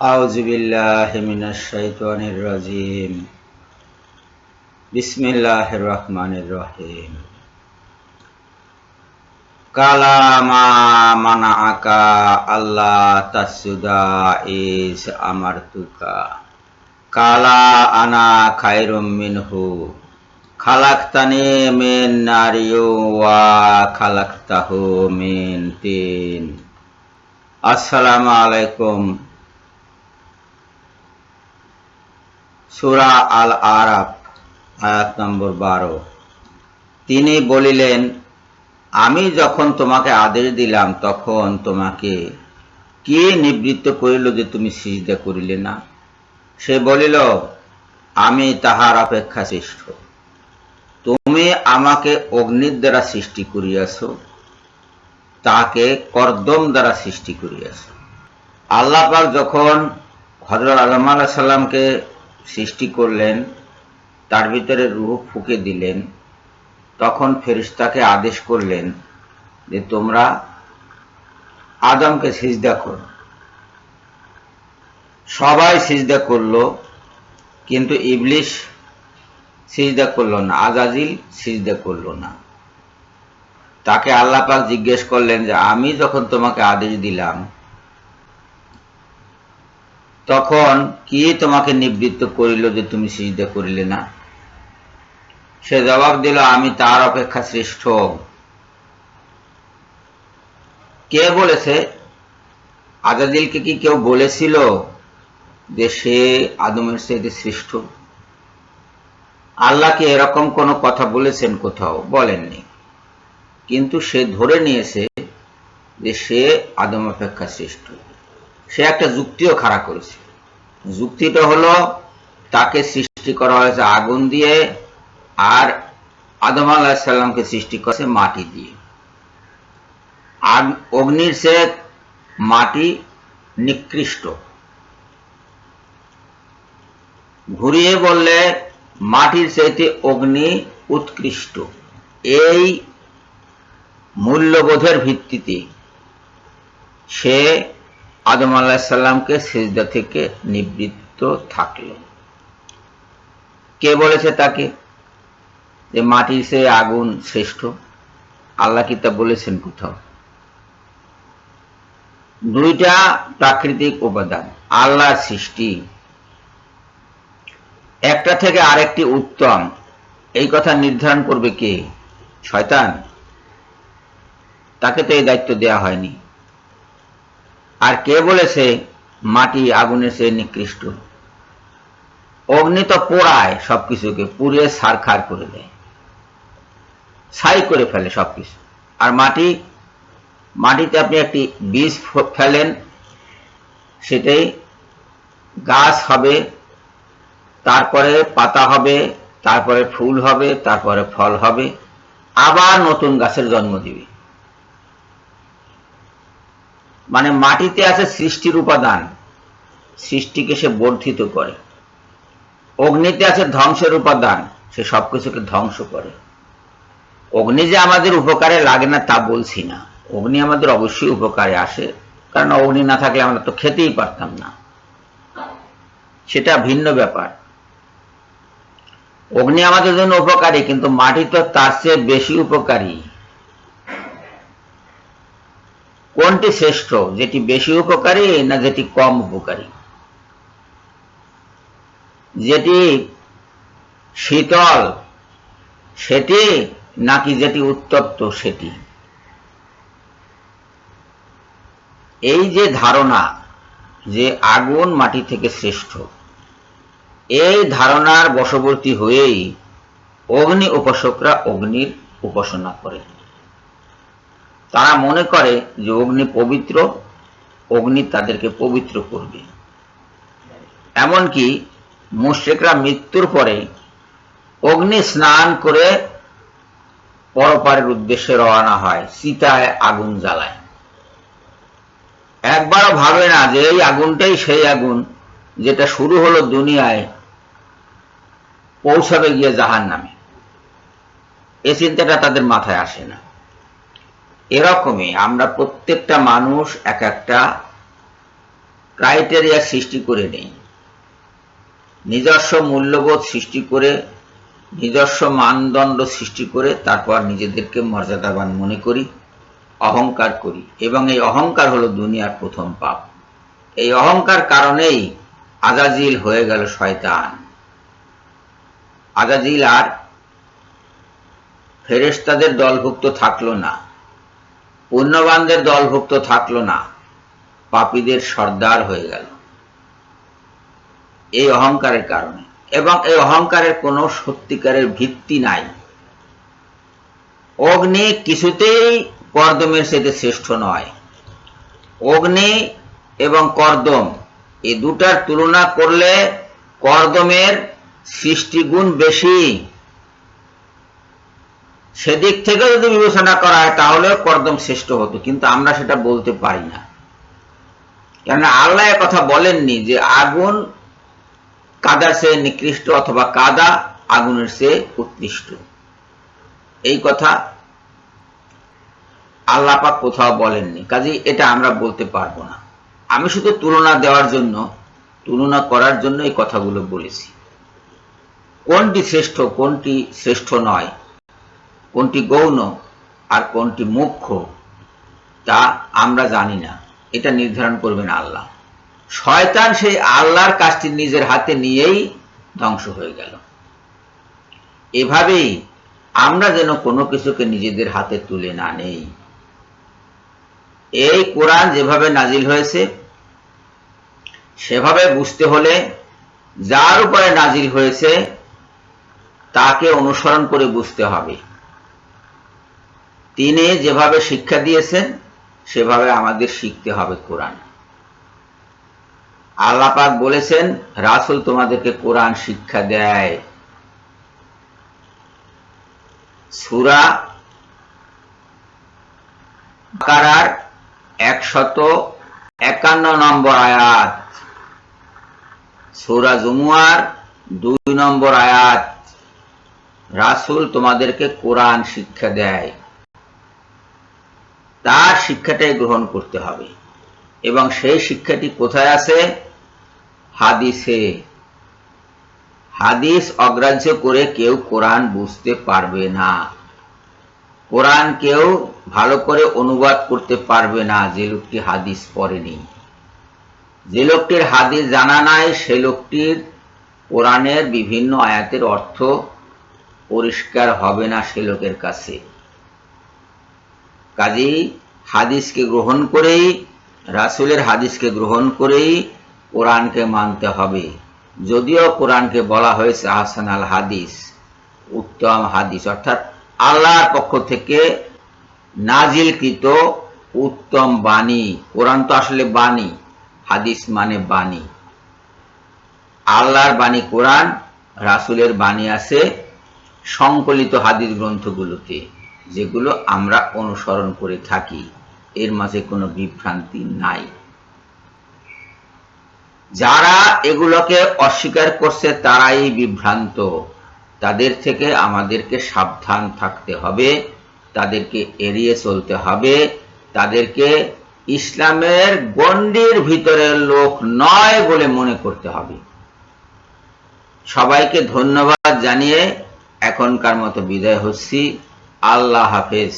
আউজিবিল্লাহিম বিসমিল্লাহ রহমানের রহিম। কালামা মানা আকা আল্লাহ তাসুদা ইস আমার কালা আনা খাইরুম মিনহু, খালাক্তানি মিন নারী ওয়া খালাক্তাহু মিন তিন। আসসালামু আলাইকুম। সুরা আল আরাফ আয়াত নম্বর বারো। তিনি বলিলেন, আমি যখন তোমাকে আদেশ দিলাম, তখন তোমাকে কে নিবৃত্ত করিল যে তুমি সিজদা করিলে না? সে বলিল, আমি তাহার অপেক্ষা শ্রেষ্ঠ। তুমি আমাকে অগ্নির দ্বারা সৃষ্টি করিয়াছ, তাকে কর্দম দ্বারা সৃষ্টি করিয়াছ। আল্লাপাক যখন হজরত আলম আল্লাহ সাল্লামকে সৃষ্টি করলেন, তার ভিতরে রুহ ফুকে দিলেন। তখন ফেরিস্তাকে আদেশ করলেন যে, তোমরা আদমকে সিজদা করো। সবাই সিজদা করল, কিন্তু ইবলিশ সিজদা করল না, আজাজিল সিজদা করল না। তাকে আল্লাহ পাক জিজ্ঞেস করলেন যে, আমি যখন তোমাকে আদেশ দিলাম তখন কি তোমাকে নিবৃত্ত করিল যে তুমি সিজদা করিলে না? সে জবাব দিল, আমি তার অপেক্ষা শ্রেষ্ঠ। কে বলেছে? আজাদিলকে কি কেউ বলেছিল যে সে আদমের সাথে শ্রেষ্ঠ? আল্লাহকে এরকম কোনো কথা বলেছেন কোথাও? বলেননি। কিন্তু সে ধরে নিয়েছে যে সে আদম অপেক্ষা শ্রেষ্ঠ। সে একটা যুক্তিও খাড়া করেছে। যুক্তিটা হলো, তাকে সৃষ্টি করা হয়েছে আগুন দিয়ে আর আদম আলাহিসাল্লামকে সৃষ্টি করেছে মাটি দিয়ে। অগ্নির সে মাটি নিকৃষ্ট। ঘুরিয়ে বললে, মাটির চাইতে অগ্নি উৎকৃষ্ট। এই মূল্যবোধের ভিত্তিতে সে আদম আলাহিসাল্লামকে সেজদা থেকে নিবৃত্ত থাকল। কে বলেছে তাকে? যে মাটির সে আগুন শ্রেষ্ঠ। আল্লাহ কি তা বলেছেন কোথাও। দুইটা প্রাকৃতিক উপাদান আল্লাহ সৃষ্টি। একটা থেকে আরেকটি উত্তম। এই কথা নির্ধারণ করবে কে? শয়তান। তাকে তো এই দায়িত্ব দেওয়া হয়নি। আর কে বলেছে, মাটি আগুনের সে নিকৃষ্ট? অগ্নি তো পোড়ায় সবকিছুকে, পুড়িয়ে সারখার করে দেয়। ছাই করে ফেলে সবকিছু। আর মাটি, মাটিতে আপনি একটি বীজ ফেলেন, সেটাই গাছ হবে, তারপরে পাতা হবে, তারপরে ফুল হবে, তারপরে ফল হবে, আবার নতুন গাছের জন্ম দিবে। মানে মাটিতে আছে সৃষ্টির উপাদান। সৃষ্টিকে সে বর্ধিত করে। অগ্নিতে আছে ধ্বংসের উপাদান। সে সবকিছুকে ধ্বংস করে। অগ্নি যে আমাদের উপকারে লাগে না তা বলছি না। অগ্নি আমাদের অবশ্যই উপকারে আসে। কারণ অগ্নি না থাকলে আমরা তো খেতেই পারতাম না। সেটা ভিন্ন ব্যাপার। অগ্নি আমাদের জন্য উপকারী, কিন্তু মাটি তো তার চেয়ে বেশি উপকারী। কোনটি শ্রেষ্ঠ, যেটি বেশি উপকারী না যেটি কম উপকারী? যেটি শীতল, সেটি নাকি যেটি উত্তপ্ত, সেটি? এই যে ধারণা যে আগুন মাটি থেকে শ্রেষ্ঠ, এই ধারণার বশবর্তী হয়েই অগ্নি উপাসকরা অগ্নির উপাসনা করে তারা মনে করে যে অগ্নি পবিত্র, অগ্নি তাদেরকে পবিত্র করবে। এমনকি মুশ্রিকরা মৃত্যুর পরে অগ্নি স্নান করে পরপারের উদ্দেশ্যে রওনা হয়, সীতায় আগুন জ্বালায়। একবারও ভাবে না যে এই আগুনটাই সেই আগুন যেটা শুরু হলো দুনিয়ায়, পৌঁছাবে গিয়ে জাহান নামে এ চিন্তাটা তাদের মাথায় আসে না। এরকমই আমরা প্রত্যেকটা মানুষ এক একটা ক্রাইটেরিয়া সৃষ্টি করে নেই। নিজস্ব মূল্যবোধ সৃষ্টি করে, নিজস্ব মানদণ্ড সৃষ্টি করে তারপর নিজেদেরকে মর্যাদাবান মনে করি, অহংকার করি এবং এই অহংকার হলো দুনিয়ার প্রথম পাপ। এই অহংকার কারণেই আজাজিল হয়ে গেল শয়তান। আজাজিল আর ফেরেশতাদের দলভুক্ত থাকল না। পুণ্যবানদের দলভুক্ত থাকল না। পাপীদের সর্দার হয়ে গেল। এই অহংকারের কারণে। এবং এই অহংকারের কোনো সত্যিকারের ভিত্তি নাই। অগ্নি কিছুতেই কর্দমের সাথে শ্রেষ্ঠ নয়। অগ্নি এবং কর্দম এই দুটার তুলনা করলে কর্দমের সৃষ্টিগুণ বেশি। সেদিক থেকে যদি বিবেচনা করা হয়, তাহলে কর্দম শ্রেষ্ঠ হতো। কিন্তু আমরা সেটা বলতে পারি না। কেননা আল্লাহ কথা বলেননি যে আগুন কাদার সে নিকৃষ্ট অথবা কাদা আগুনের সে উৎকৃষ্ট। এই কথা আল্লাপাক কোথাও বলেননি। কাজে এটা আমরা বলতে পারব না। আমি শুধু তুলনা দেওয়ার জন্য, তুলনা করার জন্য এই কথাগুলো বলেছি। কোনটি শ্রেষ্ঠ কোনটি শ্রেষ্ঠ নয় কোনটি গৌণ আর কোনটি মুখ্য, তা আমরা জানি না। এটা নির্ধারণ করবেন আল্লাহ। শয়তান সেই আল্লাহর কাজটি নিজের হাতে নিয়েই ধ্বংস হয়ে গেল। এভাবেই আমরা যেন কোনো কিছুকে নিজেদের হাতে তুলে না নেই। এই কোরআন যেভাবে নাজিল হয়েছে, সেভাবে বুঝতে হলে যার উপরে নাজিল হয়েছে, তাকে অনুসরণ করে বুঝতে হবে। তিনি যেভাবে শিক্ষা দিয়েছেন, সেভাবে আমাদের শিখতে হবে কোরআন। আল্লাপাক বলেছেন, রাসুল তোমাদেরকে কোরআন শিক্ষা দেয়। সুরা কারার একশত একান্ন নম্বর আয়াত। সুরা জুমুয়ার দুই নম্বর আয়াত। রাসুল তোমাদেরকে কোরআন শিক্ষা দেয়। তার শিক্ষাটাই গ্রহণ করতে হবে। এবং সেই শিক্ষাটি কোথায় আছে? হাদিসে। হাদিস অগ্রাহ্য করে কেউ কোরআন বুঝতে পারবে না। কোরআন কেউ ভালো করে অনুবাদ করতে পারবে না, যে লোকটি হাদিস পড়েনি। যে লোকটির হাদিস জানা নাই, সে লোকটির কোরআনের বিভিন্ন আয়াতের অর্থ পরিষ্কার হবে না সে লোকের কাছে। কাজেই হাদিসকে গ্রহণ করেই, রাসুলের হাদিসকে গ্রহণ করেই কোরআনকে মানতে হবে। যদিও কোরআনকে বলা হয়েছে আহসান আল হাদিস, উত্তম হাদিস, অর্থাৎ আল্লাহর পক্ষ থেকে নাজিলকৃত উত্তম বাণী। কোরআন তো আসলে বাণী, হাদিস মানে বাণী। আল্লাহর বাণী কোরআন, রাসুলের বাণী আছে সংকলিত হাদিস গ্রন্থগুলোতে। যেগুলো আমরা অনুসরণ করে থাকি, এর মাঝে কোনো বিভ্রান্তি নাই। যারা এগুলোকে অস্বীকার করছে, তারাই বিভ্রান্ত। তাদের থেকে আমাদেরকে সাবধান থাকতে হবে, তাদেরকে এড়িয়ে চলতে হবে। তাদেরকে ইসলামের গণ্ডির ভিতরের লোক নয় বলে মনে করতে হবে। সবাইকে ধন্যবাদ জানিয়ে এখনকার মতো বিদায় হচ্ছি। আল্লাহ হাফেজ।